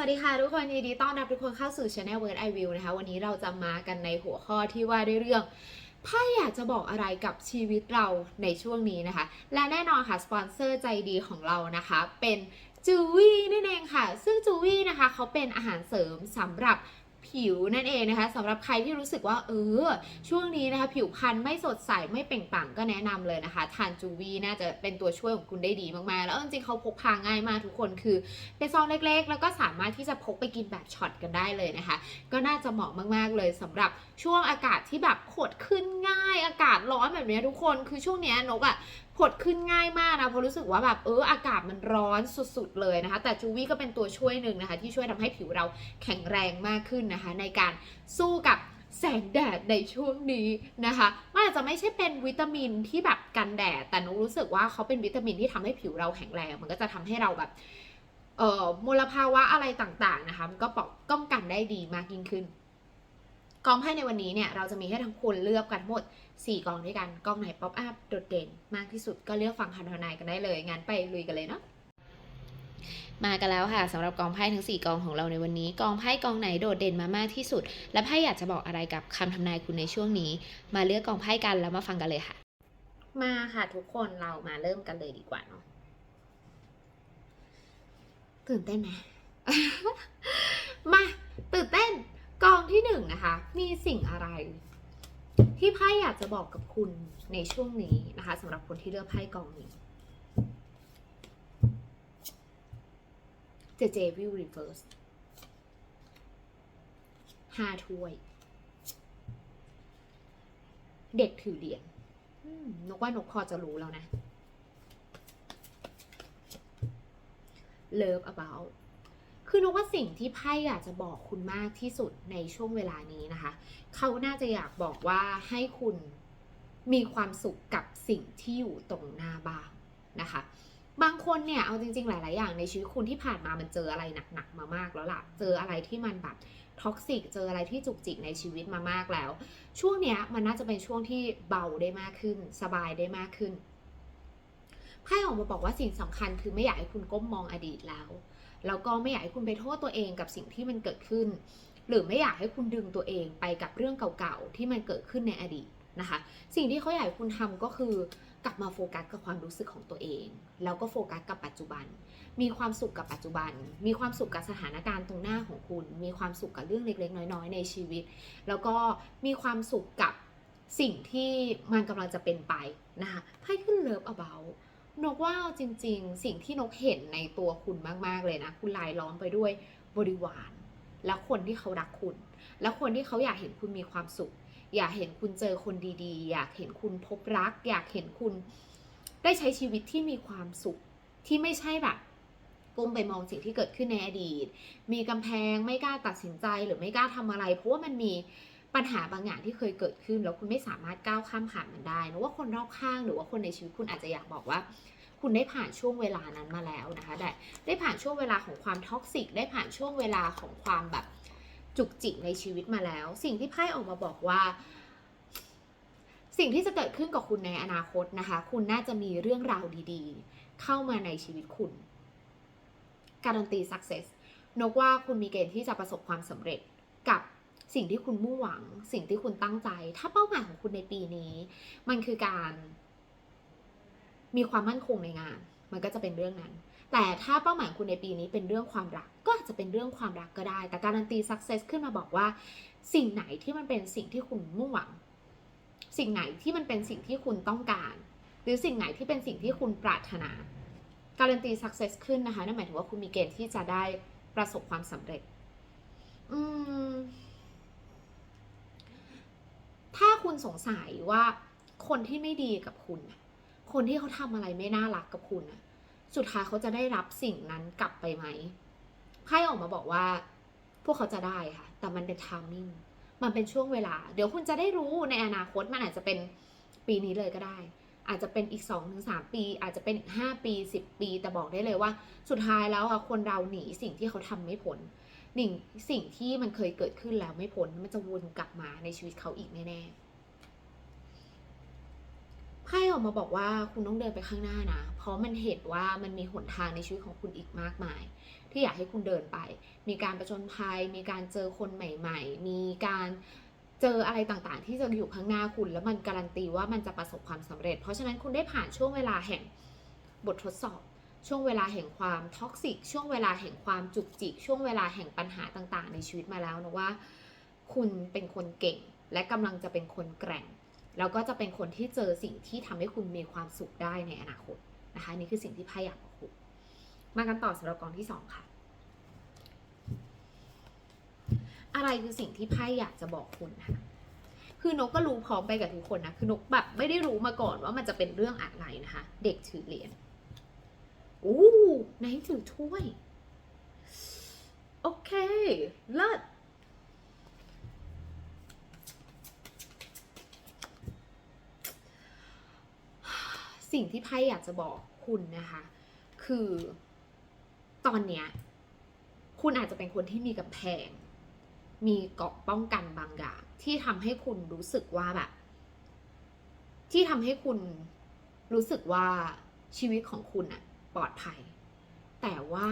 วัสดีค่ะทุกคนยินดีต้อนรับทุกคนเข้าสู่ Channel Word I Will นะคะ วันนี้เราจะมากันในหัวข้อที่ว่าด้วยเรื่องไพ่อยากจะบอกอะไรกับชีวิตเราในช่วงนี้นะคะ และแน่นอนค่ะ สปอนเซอร์ใจดีของเรานะคะ เป็นจูวี่นั่นเองค่ะ ซึ่งจูวี่นะคะ เขาเป็นอาหารเสริมสำหรับ ผิวนั่นเองนะคะสำหรับใครที่รู้สึกว่าเออช่วงนี้นะคะผิวพรรณไม่สดใสไม่เปล่งปลั่งก็แนะนำเลยนะคะทานจูวีน่าจะเป็นตัวช่วยของคุณได้ดีมากๆ แล้วจริงๆเขาพกพาง่ายมากทุกคนคือเป็นซองเล็กๆ แล้วก็สามารถที่จะพกไปกินแบบช็อตกันได้เลยนะคะ ก็น่าจะเหมาะมากๆเลยสำหรับช่วงอากาศที่แบบผดขึ้นง่ายอากาศร้อนแบบนี้ทุกคนคือช่วงนี้นกอะ ผดขึ้นง่ายมากนะเพราะรู้สึกว่าแบบเอออากาศมันร้อนสุดๆเลยนะคะ แต่จูวี่ก็เป็นตัวช่วยหนึ่งนะคะ ที่ช่วยทำให้ผิวเราแข็งแรงมากขึ้นนะคะ ในการสู้กับแสงแดดในช่วงนี้นะคะมันอาจจะไม่ใช่เป็นวิตามินที่แบบกันแดด แต่นุกรู้สึกว่าเขาเป็นวิตามินที่ทำให้ผิวเราแข็งแรง มันก็จะทำให้เราแบบเอ่อมลภาวะอะไรต่างๆนะคะ มันก็ป้องกันได้ดีมากยิ่งขึ้น กองไพ่ในวันนี้เนี่ยเราจะมีให้ทั้งคนเลือกกันหมด 4กองด้วยกันกองไหนป๊อปอัพโดดเด่น มากที่สุดก็เลือกฟังคำทำนายกันได้เลยงั้นไปลุยกันเลยเนาะมากันแล้วค่ะสำหรับกองไพ่ทั้ง 4 กองของเราในวันนี้ กองไพ่กองไหนโดดเด่นมามากที่สุด และไพ่อยากจะบอกอะไรกับคำทำนายคุณในช่วงนี้ มาเลือกกองไพ่กันแล้วมาฟังกันเลยค่ะ มาค่ะทุกคนเรามาเริ่มกันเลยดีกว่าเนาะตื่นเต้นไหมมาตื่นเต้น กองที่หนึ่งนะคะ มีสิ่งอะไร ที่ไพ่อยากจะบอกกับคุณในช่วงนี้นะคะสำหรับคนที่เลือกไพ่กองนี้เจเจวิวรีเวิร์สห้าถ้วย เด็กถือเหรียญนกว่านกพอจะรู้แล้วนะ Love about คือนกว่าสิ่งที่ไพ่อยากจะบอกคุณมากที่สุดในช่วงเวลานี้นะคะ เขาน่าจะอยากบอกว่าให้คุณมีความสุขกับสิ่งที่อยู่ตรงหน้าบ้างนะคะ บางคนเนี่ยเอาจริง ๆ หลาย ๆ อย่างในชีวิตคุณที่ผ่านมามันเจออะไรหนัก ๆ มามากแล้วล่ะ เจออะไรที่มันแบบท็อกซิก เจออะไรที่จุกจิกในชีวิตมามากแล้ว ช่วงเนี้ยมันน่าจะเป็นช่วงที่เบาได้มากขึ้น สบายได้มากขึ้นไพ่ออกมาบอกว่าสิ่งสำคัญคือไม่อยากให้คุณก้มมองอดีตแล้ว แล้วก็ไม่อยากให้คุณไปโทษตัวเองกับสิ่งที่มันเกิดขึ้น หรือไม่อยากให้คุณดึงตัวเองไปกับเรื่องเก่าๆที่มันเกิดขึ้นในอดีตนะคะ สิ่งที่เขาอยากให้คุณทำก็คือกลับมาโฟกัสกับความรู้สึกของตัวเอง แล้วก็โฟกัสกับปัจจุบัน มีความสุขกับปัจจุบัน มีความสุขกับสถานการณ์ตรงหน้าของคุณ มีความสุขกับเรื่องเล็ก ๆ น้อย ๆ ในชีวิต แล้วก็มีความสุขกับสิ่งที่มันกำลังจะเป็นไปนะคะไพ่ขึ้นเลิฟ about นกว่าจริง ๆ สิ่งที่นกเห็นในตัวคุณมากๆเลยนะ คุณลายล้อมไปด้วยบริวาร และคนที่เขารักคุณ และคนที่เขาอยากเห็นคุณมีความสุข อยากเห็นคุณเจอคนดีๆ อยากเห็นคุณพบรัก อยากเห็นคุณได้ใช้ชีวิตที่มีความสุขที่ไม่ใช่แบบก้มไปมองสิ่งที่เกิดขึ้นในอดีต มีกำแพงไม่กล้าตัดสินใจหรือไม่กล้าทำอะไร เพราะว่ามันมี ปัญหาบางอย่างที่เคยเกิดขึ้น แล้วคุณไม่สามารถก้าวข้ามผ่านมันได้นะว่าคนรอบข้างหรือว่าคนในชีวิตคุณอาจจะอยากบอกว่า คุณได้ผ่านช่วงเวลานั้นมาแล้วนะคะได้ได้ผ่านช่วงเวลาของความท็อกซิกได้ผ่านช่วงเวลาของความแบบจุกจิกในชีวิตมาแล้ว สิ่งที่ไพ่ออกมาบอกว่า สิ่งที่จะเกิดขึ้นกับคุณในอนาคตนะคะ คุณน่าจะมีเรื่องราวดีๆ เข้ามาในชีวิตคุณการันตี success นกว่าคุณมีเกณฑ์ที่จะประสบความสำเร็จกับ สิ่งที่คุณมุ่งหวัง สิ่งที่คุณตั้งใจ ถ้าเป้าหมายของคุณในปีนี้ มันคือการ มีความมั่นคงในงาน มันก็จะเป็นเรื่องนั้น แต่ถ้าเป้าหมายคุณในปีนี้เป็นเรื่องความรัก ก็อาจจะเป็นเรื่องความรักก็ได้ แต่การันตี success ขึ้นมาบอกว่า สิ่งไหนที่มันเป็นสิ่งที่คุณมุ่งหวัง สิ่งไหนที่มันเป็นสิ่งที่คุณต้องการ หรือสิ่งไหนที่เป็นสิ่งที่คุณปรารถนาการันตี success ขึ้นนะคะนั่นหมายถึงว่าคุณมีเกณฑ์ที่จะได้ประสบความสำเร็จ อืม ถ้าคุณสงสัยว่าคนที่ไม่ดีกับคุณ คนที่เขาทำอะไรไม่น่ารักกับคุณ สุดท้ายเขาจะได้รับสิ่งนั้นกลับไปไหมไพ่ออกมาบอกว่า พวกเขาจะได้ค่ะ แต่มันเป็นทามมิ่ง มันเป็นช่วงเวลา เดี๋ยวคุณจะได้รู้ในอนาคตมันอาจจะเป็นปีนี้เลยก็ได้ อาจจะเป็นอีก2อถึงสปี อาจจะเป็นอีก 5 ปี 10 ปี แต่บอกได้เลยว่า สุดท้ายแล้วอะคนเราหนีสิ่งที่เขาทำไม่พ้น หนีสิ่งที่มันเคยเกิดขึ้นแล้วไม่พ้นมันจะวนกลับมาในชีวิตเขาอีกแน่ๆไพ่ออกมาบอกว่าคุณต้องเดินไปข้างหน้านะ เพราะมันเห็นว่ามันมีหนทางในชีวิตของคุณอีกมากมาย ที่อยากให้คุณเดินไป มีการประจนภัย มีการเจอคนใหม่ ๆ มีการเจออะไรต่างๆ ที่จะอยู่ข้างหน้าคุณ แล้วมันการันตีว่ามันจะประสบความสำเร็จ เพราะฉะนั้นคุณได้ผ่านช่วงเวลาแห่งบททดสอบ ช่วงเวลาแห่งความท็อกซิกช่วงเวลาแห่งความจุกจิก ช่วงเวลาแห่งปัญหาต่างๆ ในชีวิตมาแล้วนะว่า คุณเป็นคนเก่ง และกำลังจะเป็นคนแกร่ง แล้วก็จะเป็นคนที่เจอสิ่งที่ทำให้คุณมีความสุขได้ในอนาคตนะคะนี่คือสิ่งที่ไพ่อยากบอกคุณมากันต่อสำหรับกองที่สองค่ะ อะไรคือสิ่งที่ไพ่อยากจะบอกคุณคะคือนกก็รู้พร้อมไปกับทุกคนนะคือนกแบบไม่ได้รู้มาก่อนว่ามันจะเป็นเรื่องอะไรนะคะ เด็กถือเหรียญ อู้ไหนถือถ้วย โอเคเลิศสิ่งที่ไพ่อยากจะบอกคุณนะคะ คือตอนเนี้ยคุณอาจจะเป็นคนที่มีกำแพง มีเกราะป้องกันบางอย่างที่ทำให้คุณรู้สึกว่าแบบ ที่ทำให้คุณรู้สึกว่าชีวิตของคุณอะ ปลอดภัย แต่ว่า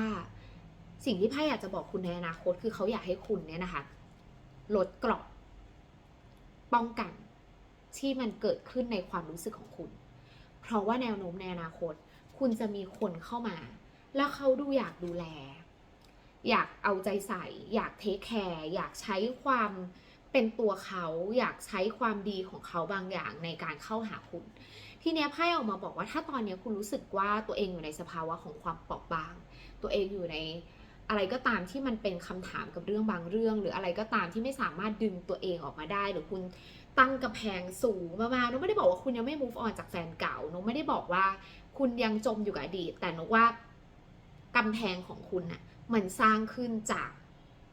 สิ่งที่ไพ่อยากจะบอกคุณในอนาคตคือเขาอยากให้คุณเนี่ยนะคะลดเกราะป้องกันที่มันเกิดขึ้นในความรู้สึกของคุณ เพราะว่าแนวโน้มในอนาคต คุณจะมีคนเข้ามา แล้วเขาดูอยากดูแล อยากเอาใจใส่ อยากเทคแคร์อยากใช้ความเป็นตัวเขา อยากใช้ความดีของเขาบางอย่างในการเข้าหาคุณ ทีเนี้ยไพ่ออกมาบอกว่าถ้าตอนเนี้ยคุณรู้สึกว่าตัวเองอยู่ในสภาวะของความเปราะบาง ตัวเองอยู่ในอะไรก็ตามที่มันเป็นคำถามกับเรื่องบางเรื่อง หรืออะไรก็ตามที่ไม่สามารถดึงตัวเองออกมาได้ หรือคุณตั้งกำแพงสูงมากๆนุไม่ได้บอกว่าคุณยังไม่ move on จากแฟนเก่านุไม่ได้บอกว่าคุณยังจมอยู่กับอดีต แต่นุว่ากำแพงของคุณน่ะมันสร้างขึ้นจาก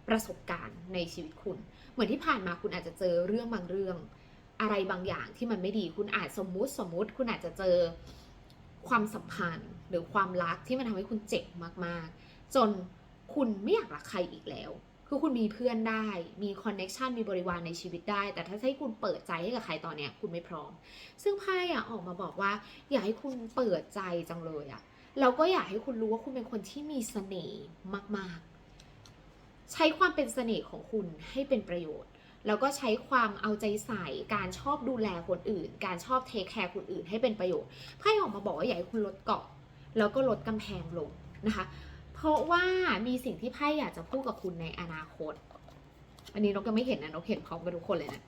ประสบการณ์ในชีวิตคุณ เหมือนที่ผ่านมาคุณอาจจะเจอเรื่องบางเรื่อง อะไรบางอย่างที่มันไม่ดี คุณอาจสมมุติสมมุติ คุณอาจจะเจอความสัมพันธ์หรือความรักที่มันทำให้คุณเจ็บมากๆ จนคุณไม่อยากรักใครอีกแล้ว คือคุณมีเพื่อนได้ มีคอนเน็ชันมีบริวารในชีวิตได้ แต่ถ้าให้คุณเปิดใจให้กับใครตอนเนี้ยคุณไม่พร้อม ซึ่งไพ่อะออกมาบอกว่า อยากให้คุณเปิดใจจังเลยอะแล้วก็อยากให้คุณรู้ว่าคุณเป็นคนที่มีเสน่ห์มากๆ ใช้ความเป็นเสน่ห์ของคุณให้เป็นประโยชน์ แล้วก็ใช้ความเอาใจใส่การชอบดูแลคนอื่น การชอบเทคแคร์คนอื่นให้เป็นประโยชน์ไพ่ออกมาบอกว่าอยากให้คุณลดเกาะ แล้วก็ลดกำแพงลงนะคะ เพราะว่ามีสิ่งที่ไพ่อยากจะพูดกับคุณในอนาคต อันนี้นกยังไม่เห็นนะนกเห็นพร้อมกับทุกคนเลยนะ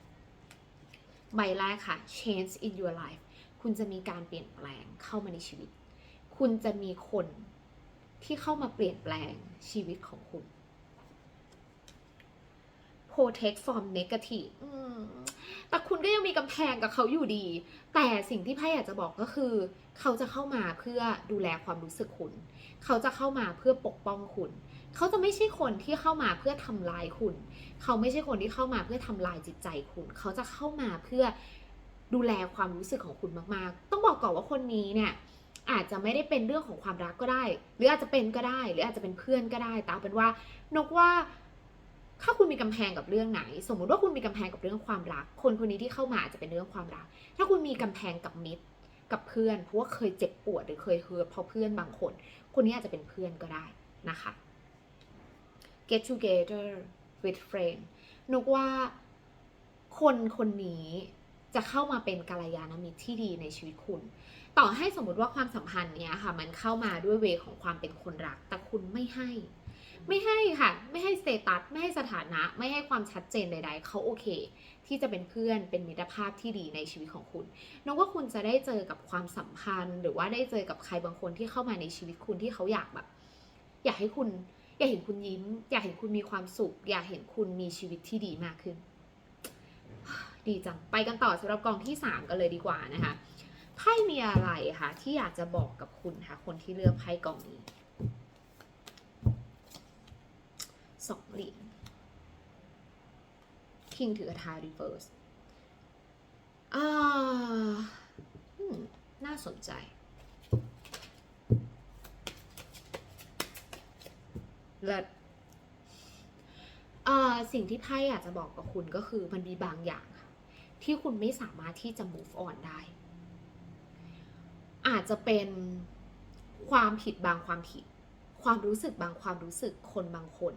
ใบแรกค่ะ change in your life คุณจะมีการเปลี่ยนแปลงเข้ามาในชีวิต คุณจะมีคนที่เข้ามาเปลี่ยนแปลงชีวิตของคุณ protect from negative แต่คุณก็ยังมีกำแพงกับเขาอยู่ดี แต่สิ่งที่ไพ่อยากจะบอกก็คือ เขาจะเข้ามาเพื่อดูแลความรู้สึกคุณ เขาจะเข้ามาเพื่อปกป้องคุณ เขาจะไม่ใช่คนที่เข้ามาเพื่อทำลายคุณ เขาไม่ใช่คนที่เข้ามาเพื่อทำลายจิตใจคุณ เขาจะเข้ามาเพื่อดูแลความรู้สึกของคุณมากๆ ต้องบอกก่อนว่าคนนี้เนี่ยอาจจะไม่ได้เป็นเรื่องของความรักก็ได้ หรืออาจจะเป็นก็ได้ หรืออาจจะเป็นเพื่อนก็ได้แต่เอาเป็นว่านกว่า ถ้าคุณมีกำแพงกับเรื่องไหน สมมุติว่าคุณมีกำแพงกับเรื่องความรัก คนคนนี้ที่เข้ามาอาจจะเป็นเรื่องความรัก ถ้าคุณมีกำแพงกับมิตร กับเพื่อน เพราะว่าเคยเจ็บปวดหรือเคยเฮิร์ตเพราะเพื่อนบางคน คนนี้อาจจะเป็นเพื่อนก็ได้นะคะ get together with friend นกว่าคนคนนี้จะเข้ามาเป็นกัลยาณมิตรที่ดีในชีวิตคุณ ต่อให้สมมติว่าความสัมพันธ์เนี้ยค่ะ มันเข้ามาด้วยเวของความเป็นคนรัก แต่คุณไม่ให้ ไม่ให้ค่ะ ไม่ให้สเตตัสไม่ให้สถานะ ไม่ให้ความชัดเจนใด ๆ เขาโอเค ที่จะเป็นเพื่อนเป็นมิตรภาพที่ดีในชีวิตของคุณนอกว่าคุณจะได้เจอกับความสัมพันธ์ หรือว่าได้เจอกับใครบางคนที่เข้ามาในชีวิตคุณที่เขาอยากแบบ อยากให้คุณ อยากเห็นคุณยิ้ม อยากเห็นคุณมีความสุข อยากเห็นคุณมีชีวิตที่ดีมากขึ้น ดีจังไปกันต่อสำหรับกองที่ 3 กันเลยดีกว่านะคะไพ่มีอะไรคะที่อยากจะบอกกับคุณคะคนที่เลือกไพ่กองนี้ สองเหรียญ คิงถือกระทารีเฟิร์สอ่าน่าสนใจเลิศเอ่อสิ่งที่ไพ่อยากจะบอกกับคุณก็คือมันมีบางอย่างค่ะ ที่คุณไม่สามารถที่จะ move on ได้ อาจจะเป็นความผิดบางความผิด ความรู้สึกบางความรู้สึกคนบางคน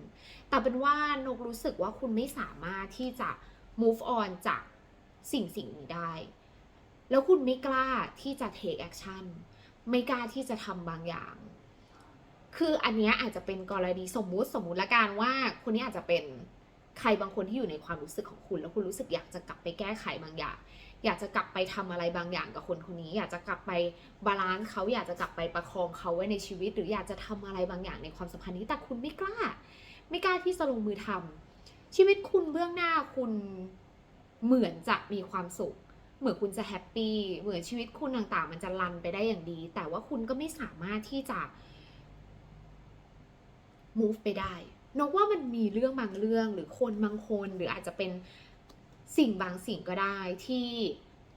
แต่เป็นว่านกรู้สึกว่าคุณไม่สามารถที่จะ move on จากสิ่งสิ่งนี้ได้ แล้วคุณไม่กล้าที่จะ take action ไม่กล้าที่จะทำบางอย่าง คืออันนี้อาจจะเป็นกรณีสมมุติสมมุติละกันว่าคนนี้อาจจะเป็นใครบางคนที่อยู่ในความรู้สึกของคุณ แล้วคุณรู้สึกอยากจะกลับไปแก้ไขบางอย่าง อยากจะกลับไปทำอะไรบางอย่างกับคนคนนี้ อยากจะกลับไปบาลานซ์เขาอยากจะกลับไปประคองเขาไว้ในชีวิต หรืออยากจะทำอะไรบางอย่างในความสัมพันธ์นี้แต่คุณไม่กล้า ไม่กล้าที่จะลงมือทำชีวิตคุณเบื้องหน้าคุณเหมือนจะมีความสุข เหมือนคุณจะแฮปปี้เหมือนชีวิตคุณต่างๆ มันจะรันไปได้อย่างดี แต่ว่าคุณก็ไม่สามารถที่จะ move ไปได้นกว่ามันมีเรื่องบางเรื่องหรือคนบางคนหรืออาจจะเป็น สิ่งบางสิ่งก็ได้ที่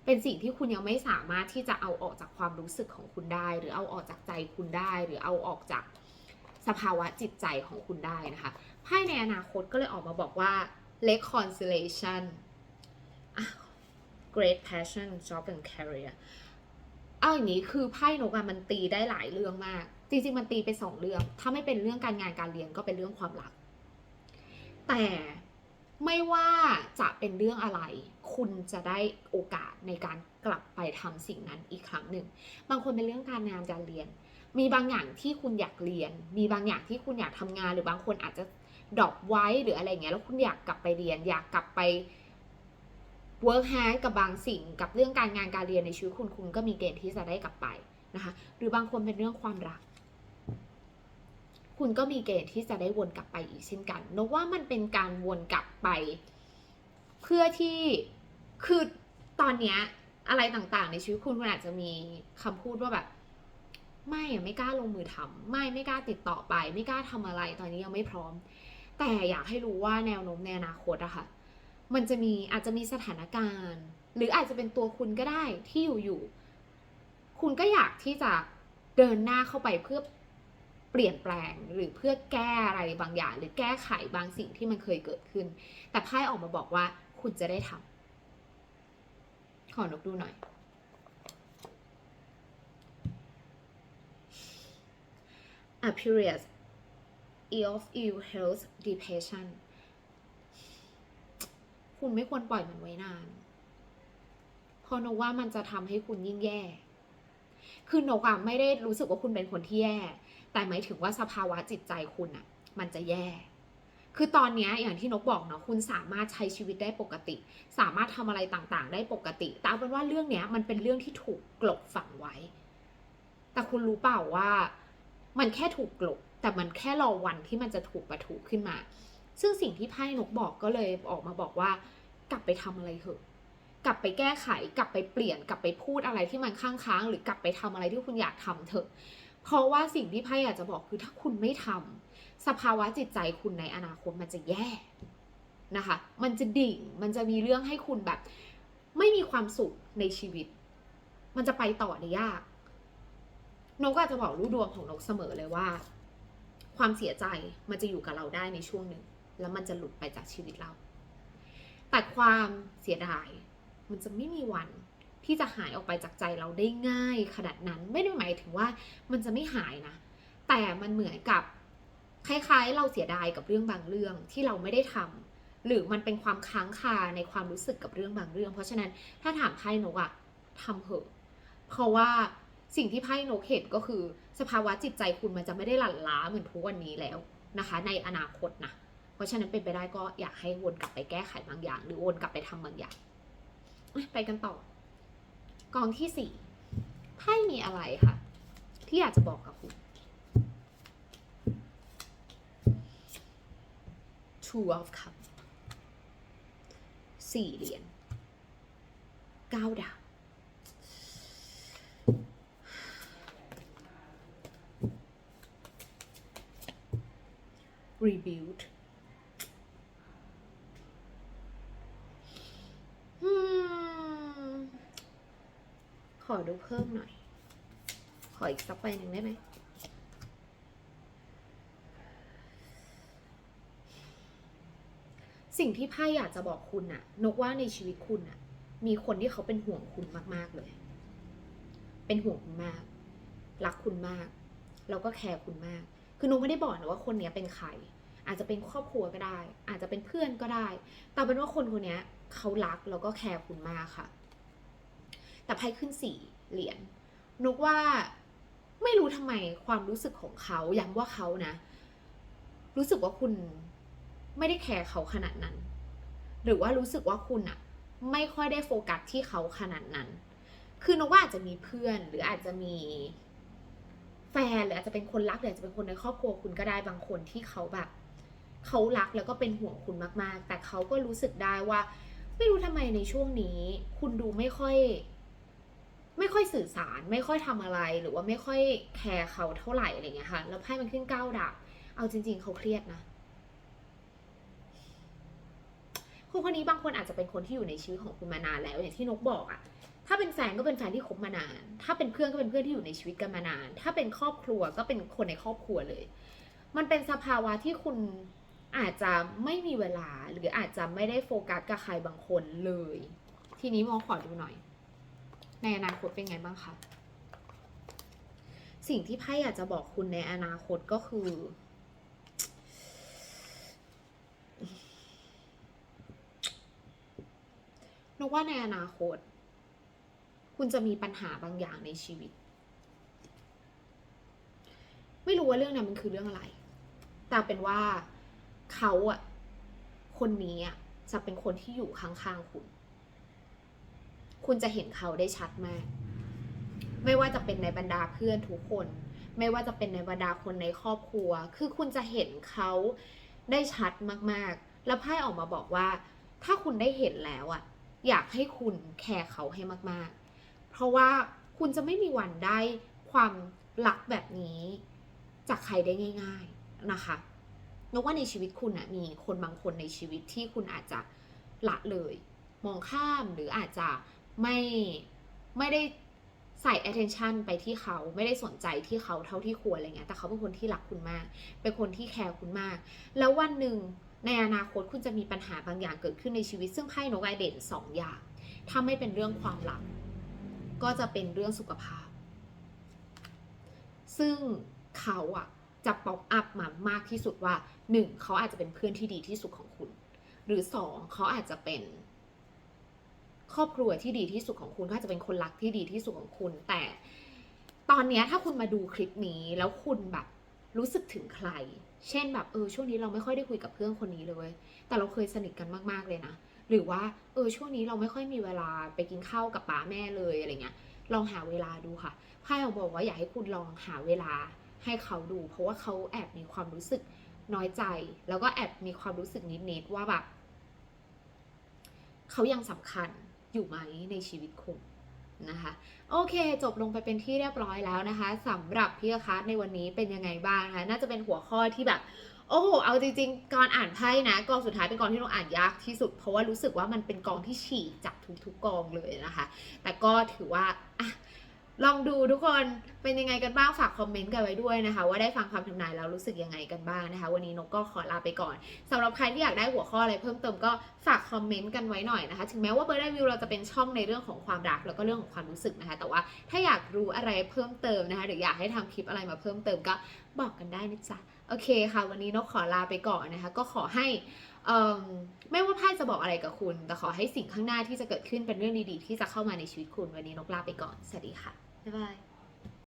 เป็นสิ่งที่คุณยังไม่สามารถที่จะเอาออกจากความรู้สึกของคุณได้ หรือเอาออกจากใจคุณได้ หรือเอาออกจากสภาวะจิตใจของคุณได้นะคะไพ่ในอนาคตก็เลยออกมาบอกว่า reconciliation อะ great passion job and career เอาอย่างนี้คือไพ่นกอะมันตีได้หลายเรื่องมาก จริงๆมันตีไปสองเรื่อง ถ้าไม่เป็นเรื่องการงานการเรียนก็เป็นเรื่องความรัก แต่ ไม่ว่าจะเป็นเรื่องอะไร คุณจะได้โอกาสในการกลับไปทำสิ่งนั้นอีกครั้งหนึ่ง บางคนเป็นเรื่องการงานการเรียน มีบางอย่างที่คุณอยากเรียน มีบางอย่างที่คุณอยากทำงาน หรือบางคนอาจจะดรอปไว้หรืออะไรเงี้ย แล้วคุณอยากกลับไปเรียน อยากกลับไป work hard กับบางสิ่ง กับเรื่องการงานการเรียนในชีวิตคุณ คุณก็มีเกณฑ์ที่จะได้กลับไปนะคะ หรือบางคนเป็นเรื่องความรัก คุณก็มีเกณฑ์ที่จะได้วนกลับไปอีกเช่นกันนกว่ามันเป็นการวนกลับไป เพื่อที่คือตอนเนี้ยอะไรต่างๆ ในชีวิตคุณคุณอาจจะมีคำพูดว่าแบบ ไม่ไม่กล้าลงมือทำไม่ไม่กล้าติดต่อไป ไม่กล้าทำอะไรตอนนี้ยังไม่พร้อม แต่อยากให้รู้ว่าแนวโน้มในอนาคตอะค่ะ มันจะมีอาจจะมีสถานการณ์ หรืออาจจะเป็นตัวคุณก็ได้ที่อยู่ๆคุณก็อยากที่จะเดินหน้าเข้าไปเพื่อ เปลี่ยนแปลงหรือเพื่อแก้อะไรบางอย่าง หรือแก้ไขบางสิ่งที่มันเคยเกิดขึ้น แต่ไพ่ออกมาบอกว่าคุณจะได้ทำขอนกดูหน่อย a period of ill health depression คุณไม่ควรปล่อยมันไว้นาน เพราะนกว่ามันจะทำให้คุณยิ่งแย่ คือนกอะไม่ได้รู้สึกว่าคุณเป็นคนที่แย่ แต่หมายถึงว่าสภาวะจิตใจคุณอะมันจะแย่ คือตอนนี้อย่างที่นกบอกเนาะคุณสามารถใช้ชีวิตได้ปกติ สามารถทำอะไรต่างๆ ได้ปกติ แต่เอาเป็นว่าเรื่องเนี้ยมันเป็นเรื่องที่ถูกกลบฝังไว้ แต่คุณรู้เปล่าว่ามันแค่ถูกกลบ แต่มันแค่รอวันที่มันจะถูกประทุขึ้นมา ซึ่งสิ่งที่ไพ่นกบอกก็เลยออกมาบอกว่า กลับไปทำอะไรเถอะกลับไปแก้ไข กลับไปเปลี่ยน กลับไปพูดอะไรที่มันค้างค้าง หรือกลับไปทำอะไรที่คุณอยากทำเถอะ เพราะว่าสิ่งที่ไพ่อยากจะบอกคือถ้าคุณไม่ทำสภาวะจิตใจคุณในอนาคตมันจะแย่นะคะ มันจะดิ่ง มันจะมีเรื่องให้คุณแบบ ไม่มีความสุขในชีวิต มันจะไปต่อได้ยาก นกก็อาจจะบอกรู้ดวงของนกเสมอเลยว่า ความเสียใจมันจะอยู่กับเราได้ในช่วงหนึ่ง แล้วมันจะหลุดไปจากชีวิตเรา แต่ความเสียดาย มันจะไม่มีวัน ที่จะหายออกไปจากใจเราได้ง่ายขนาดนั้นไม่ได้หมายถึงว่ามันจะไม่หายนะ แต่มันเหมือนกับคล้ายๆ เราเสียดายกับเรื่องบางเรื่องที่เราไม่ได้ทำหรือมันเป็นความค้างคาในความรู้สึกกับเรื่องบางเรื่อง เพราะฉะนั้นถ้าถามไพ่นกอะทำเถอะ เพราะว่าสิ่งที่ไพ่นกเห็นก็คือ สภาวะจิตใจคุณมันจะไม่ได้หลั่นล้าเหมือนทุกวันนี้แล้วนะคะ ในอนาคตนะเพราะฉะนั้นเป็นไปได้ก็อยากให้วนกลับไปแก้ไขบางอย่าง หรือวนกลับไปทำบางอย่าง ไปกันต่อ กองที่สี่ไพ่มีอะไรคะที่อยากจะบอกกับคุณ Two of cups สี่เหรียญเก้าดาบ rebuild อื อดูเพิ่มหน่อย ขออีกสักใบหนึ่งได้ไหมสิ่งที่ไพ่อยากจะบอกคุณน่ะ นกว่าในชีวิตคุณน่ะ มีคนที่เขาเป็นห่วงคุณมาก ๆ เลย เป็นห่วงคุณมาก รักคุณมาก แล้วก็แคร์คุณมาก คือนกไม่ได้บอกนะว่าคนเนี้ยเป็นใคร อาจจะเป็นครอบครัวก็ได้ อาจจะเป็นเพื่อนก็ได้ แต่เป็นว่าคนคนนี้เขารักแล้วก็แคร์คุณมากค่ะ แต่ไพ่ขึ้นสี่เหรียญนกว่าไม่รู้ทำไมความรู้สึกของเขาย้ำว่าเขานะ รู้สึกว่าคุณไม่ได้แคร์เขาขนาดนั้น หรือว่ารู้สึกว่าคุณอะไม่ค่อยได้โฟกัสที่เขาขนาดนั้น คือนกว่าอาจจะมีเพื่อนหรืออาจจะมีแฟนหรืออาจจะเป็นคนรักหรืออาจจะเป็นคนในครอบครัวคุณก็ได้บางคนที่เขาแบบเขารักแล้วก็เป็นห่วงคุณมาก ๆ แต่เขาก็รู้สึกได้ว่า ไม่รู้ทำไมในช่วงนี้ คุณดูไม่ค่อย ไม่ค่อยสื่อสารไม่ค่อยทำอะไรหรือว่าไม่ค่อยแคร์เขาเท่าไหร่อะไรเงี้ยค่ะ แล้วไพ่มันขึ้นเก้าดาบเอาจริง ๆ เขาเครียดนะคนคนนี้บางคนอาจจะเป็นคนที่อยู่ในชีวิตของคุณมานานแล้วอย่างที่นกบอกอะถ้าเป็นแฟนก็เป็นแฟนที่คบมานาน ถ้าเป็นเพื่อนก็เป็นเพื่อนที่อยู่ในชีวิตกันมานาน ถ้าเป็นครอบครัวก็เป็นคนในครอบครัวเลย มันเป็นสภาวะที่คุณอาจจะไม่มีเวลาหรืออาจจะไม่ได้โฟกัสกับใครบางคนเลย ทีนี้มองขอดูหน่อย ในอนาคตเป็นไงบ้างคะสิ่งที่ไพ่อยากจะบอกคุณในอนาคตก็คือ นึกว่าในอนาคต คุณจะมีปัญหาบางอย่างในชีวิต ไม่รู้ว่าเรื่องนั้นมันคือเรื่องอะไร แต่เป็นว่าเขาอะคนนี้อะจะเป็นคนที่อยู่ข้างๆคุณ คุณจะเห็นเขาได้ชัดมาก ไม่ว่าจะเป็นในบรรดาเพื่อนทุกคน ไม่ว่าจะเป็นในบรรดาคนในครอบครัว คือคุณจะเห็นเขาได้ชัดมากๆ แล้วไพ่ออกมาบอกว่า ถ้าคุณได้เห็นแล้วอะอยากให้คุณแคร์เขาให้มากๆ เพราะว่าคุณจะไม่มีวันได้ความรักแบบนี้ จากใครได้ง่าย ๆนะคะนกว่าในชีวิตคุณนะมีคนบางคนในชีวิตที่คุณอาจจะละเลย มองข้ามหรืออาจจะ ไม่ไม่ได้ใส่ attention ไปที่เขาไม่ได้สนใจที่เขาเท่าที่ควรอะไรเงี้ยแต่เขาเป็นคนที่รักคุณมาก เป็นคนที่แคร์คุณมาก แล้ววันหนึ่งในอนาคตคุณจะมีปัญหาบางอย่างเกิดขึ้นในชีวิต ซึ่งไพ่นกไอเด่นสองอย่าง ถ้าไม่เป็นเรื่องความรัก ก็จะเป็นเรื่องสุขภาพ ซึ่งเขาอะจะป๊อปอัพมามากที่สุดว่าหนึ่งเขาอาจจะเป็นเพื่อนที่ดีที่สุดของคุณ หรือสองเขาอาจจะเป็น ครอบครัวที่ดีที่สุดของคุณเขาอาจะเป็นคนรักที่ดีที่สุดของคุณ แต่ตอนนี้ถ้าคุณมาดูคลิปนี้แล้วคุณแบบรู้สึกถึงใคร เช่นแบบเออช่วงนี้เราไม่ค่อยได้คุยกับเพื่อนคนนี้เลย แต่เราเคยสนิทกันมากๆเลยนะ หรือว่าเออช่วงนี้เราไม่ค่อยมีเวลาไปกินข้าวกับป้าแม่เลยอะไรเงี้ย ลองหาเวลาดูค่ะไพ่บอกว่าอยากให้คุณลองหาเวลาให้เขาดู เพราะว่าเขาแอบมีความรู้สึกน้อยใจ แล้วก็แอบมีความรู้สึกนิดๆว่าแบบเขายังสำคัญ อยู่ไหมในชีวิตคุณนะคะโอเค จบลงไปเป็นที่เรียบร้อยแล้วนะคะสำหรับพี่คัสในวันนี้เป็นยังไงบ้างนะคะน่าจะเป็นหัวข้อที่แบบ โอ้โหเอาจริงๆกองอ่านไพ่นะกองสุดท้ายเป็นกองที่เราอ่านยากที่สุด เพราะว่ารู้สึกว่ามันเป็นกองที่ฉีกจากทุกๆกองเลยนะคะ แต่ก็ถือว่าอะ ลองดูทุกคนเป็นยังไงกันบ้าง ฝากคอมเมนต์กันไว้ด้วยนะคะ ว่าได้ฟังคำทำนายแล้วรู้สึกยังไงกันบ้างนะคะ วันนี้นกก็ขอลาไปก่อนสำหรับใครที่อยากได้หัวข้ออะไรเพิ่มเติมก็ฝากคอมเมนต์กันไว้หน่อยนะคะ ถึงแม้ว่าเบอร์ได้วิวเราจะเป็นช่องในเรื่องของความรักแล้วก็เรื่องของความรู้สึกนะคะ แต่ว่าถ้าอยากรู้อะไรเพิ่มเติมนะคะหรืออยากให้ทำคลิปอะไรมาเพิ่มเติมก็บอกกันได้นะจ๊ะโอเคค่ะ วันนี้นกขอลาไปก่อนนะคะ ก็ขอให้ ไม่ว่าไพ่จะบอกอะไรกับคุณ แต่ขอให้สิ่งข้างหน้าที่จะเกิดขึ้นเป็นเรื่องดีๆ ที่จะเข้ามาในชีวิตคุณ วันนี้นกลาไปก่อน สวัสดีค่ะ บ๊ายบาย